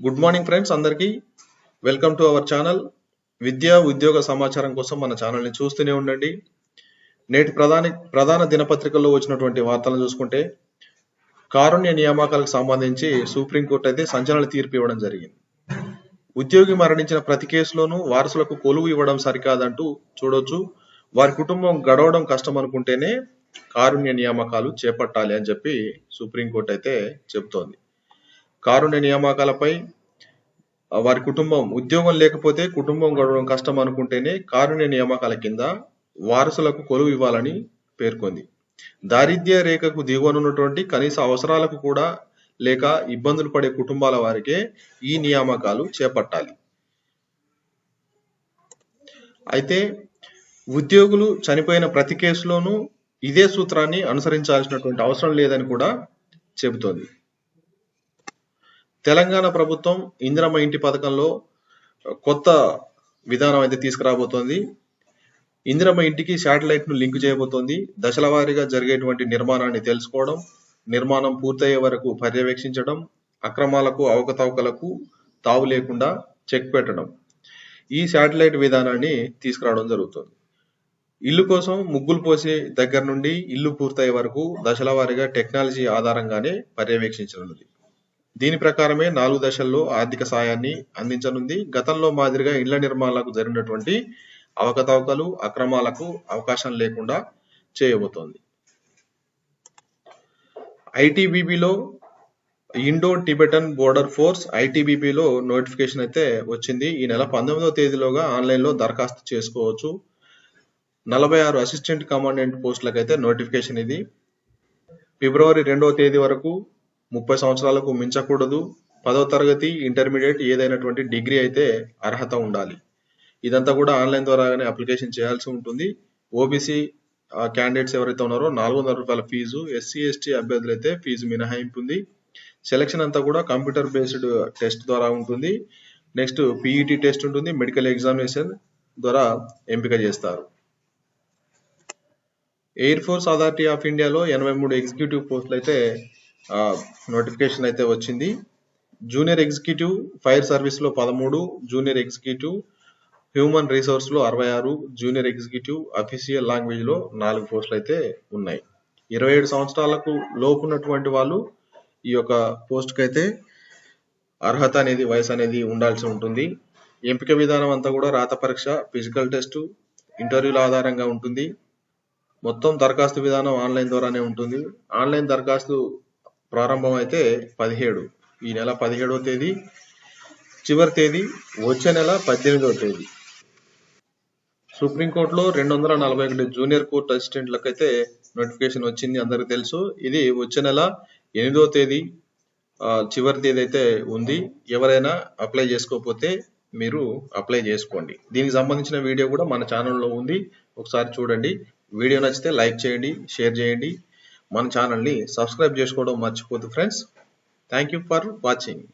Good morning friends అందరికీ welcome to our channel విద్యా ఉద్యోగ సమాచారం కోసం మన ఛానల్ని చూస్తూనే ఉండండి. నేటి ప్రధాని ప్రధాన దినపత్రికల్లో వచ్చినటువంటి వార్తలను చూసుకుంటే కారుణ్య నియామకాలకు సంబంధించి సుప్రీంకోర్టు అయితే సంచలన తీర్పు ఇవ్వడం జరిగింది. ఉద్యోగి మరణించిన ప్రతి కేసులోనూ వారసులకు కొలువు ఇవ్వడం సరికాదంటూ చూడొచ్చు. వారి కుటుంబం గడవడం కష్టం అనుకుంటేనే కారుణ్య నియామకాలు చేపట్టాలి అని చెప్పి సుప్రీంకోర్టు అయితే చెబుతోంది కారుణ్య నియామకాలపై వారి కుటుంబం ఉద్యోగం లేకపోతే కుటుంబం గడవడం కష్టం అనుకుంటేనే కారుణ్య నియామకాల కింద వారసులకు కొలువు ఇవ్వాలని పేర్కొంది. దారిద్ర్య రేఖకు దిగువనున్నటువంటి కనీస అవసరాలకు కూడా లేక ఇబ్బందులు పడే కుటుంబాల వారికే ఈ నియామకాలు చేపట్టాలి. అయితే ఉద్యోగులు చనిపోయిన ప్రతి కేసులోనూ ఇదే సూత్రాన్ని అనుసరించాల్సినటువంటి అవసరం లేదని కూడా చెబుతోంది. తెలంగాణ ప్రభుత్వం ఇందిరమ్మ ఇంటి పథకంలో కొత్త విధానం అయితే తీసుకురాబోతోంది. ఇందిరమ్మ ఇంటికి శాటిలైట్ను లింక్ చేయబోతోంది. దశల వారీగా జరిగేటువంటి నిర్మాణాన్ని తెలుసుకోవడం నిర్మాణం పూర్తయ్యే వరకు పర్యవేక్షించడం అక్రమాలకు అవకతవకలకు తావు లేకుండా చెక్ పెట్టడం. ఈ శాటిలైట్ విధానాన్ని తీసుకురావడం జరుగుతుంది. ఇల్లు కోసం ముగ్గులు పోసే దగ్గర నుండి ఇల్లు పూర్తయ్యే వరకు దశల వారీగా టెక్నాలజీ ఆధారంగానే పర్యవేక్షించనున్నది. దీని ప్రకారమే నాలుగు దశల్లో ఆర్థిక సాయాన్ని అందించనుంది. గతంలో మాదిరిగా ఇండ్ల నిర్మాణాలకు జరిగినటువంటి అవకతవకలు అక్రమాలకు అవకాశం లేకుండా చేయబోతోంది. ఐటీబీబీలో ఇండో టిబెటన్ బోర్డర్ ఫోర్స్ ఐటీబీబీలో నోటిఫికేషన్ అయితే వచ్చింది. ఈ నెల పంతొమ్మిదవ తేదీలోగా ఆన్లైన్లో దరఖాస్తు చేసుకోవచ్చు. నలభై ఆరు అసిస్టెంట్ కమాండెంట్ పోస్టులకైతే నోటిఫికేషన్ ఇది. ఫిబ్రవరి రెండవ తేదీ వరకు ముప్పై సంవత్సరాలకు మించకూడదు. పదో తరగతి ఇంటర్మీడియట్ ఏదైనటువంటి డిగ్రీ అయితే అర్హత ఉండాలి. ఇదంతా కూడా ఆన్లైన్ ద్వారానే అప్లికేషన్ చేయాల్సి ఉంటుంది. ఓబీసీ క్యాండిడేట్స్ ఎవరైతే ఉన్నారో నాలుగు వందల రూపాయల ఫీజు ఎస్సీ ఎస్టీ అభ్యర్థులు అయితే ఫీజు మినహాయింపు ఉంది. సెలక్షన్ అంతా కూడా కంప్యూటర్ బేస్డ్ టెస్ట్ ద్వారా ఉంటుంది. నెక్స్ట్ పీఈటీ టెస్ట్ ఉంటుంది. మెడికల్ ఎగ్జామినేషన్ ద్వారా ఎంపిక చేస్తారు. ఎయిర్ ఫోర్స్ అథారిటీ ఆఫ్ ఇండియాలో ఎనభై మూడు ఎగ్జిక్యూటివ్ పోస్టులు అయితే నోటిఫికేషన్ అయితే వచ్చింది. జూనియర్ ఎగ్జిక్యూటివ్ ఫైర్ సర్వీస్లో పదమూడు జూనియర్ ఎగ్జిక్యూటివ్ హ్యూమన్ రిసోర్స్లో అరవై ఆరు జూనియర్ ఎగ్జిక్యూటివ్ అఫీషియల్ లాంగ్వేజ్లో నాలుగు పోస్టులు అయితే ఉన్నాయి. ఇరవై ఏడు సంవత్సరాలకు లోపు ఉన్నటువంటి వాళ్ళు ఈ యొక్క పోస్ట్కి అయితే అర్హత అనేది వయసు అనేది ఉండాల్సి ఉంటుంది. ఎంపిక విధానం అంతా కూడా రాత పరీక్ష ఫిజికల్ టెస్ట్ ఇంటర్వ్యూల ఆధారంగా ఉంటుంది. మొత్తం దరఖాస్తు విధానం ఆన్లైన్ ద్వారానే ఉంటుంది. ఆన్లైన్ దరఖాస్తు ప్రారంభం అయితే పదిహేడు. ఈ నెల పదిహేడవ తేదీ చివరి తేదీ వచ్చే నెల పద్దెనిమిదవ తేదీ. సుప్రీంకోర్టులో రెండు వందల నలభై ఒకటి జూనియర్ కోర్టు అసిస్టెంట్లకు అయితే నోటిఫికేషన్ వచ్చింది అందరికి తెలుసు. ఇది వచ్చే నెల ఎనిమిదవ తేదీ చివరి తేదీ అయితే ఉంది. ఎవరైనా అప్లై చేసుకోకపోతే మీరు అప్లై చేసుకోండి. దీనికి సంబంధించిన వీడియో కూడా మన ఛానల్లో ఉంది. ఒకసారి చూడండి. వీడియో నచ్చితే లైక్ చేయండి షేర్ చేయండి. మన ఛానల్ని సబ్స్క్రైబ్ చేసుకోవడం మర్చిపోదు friends thank you for watching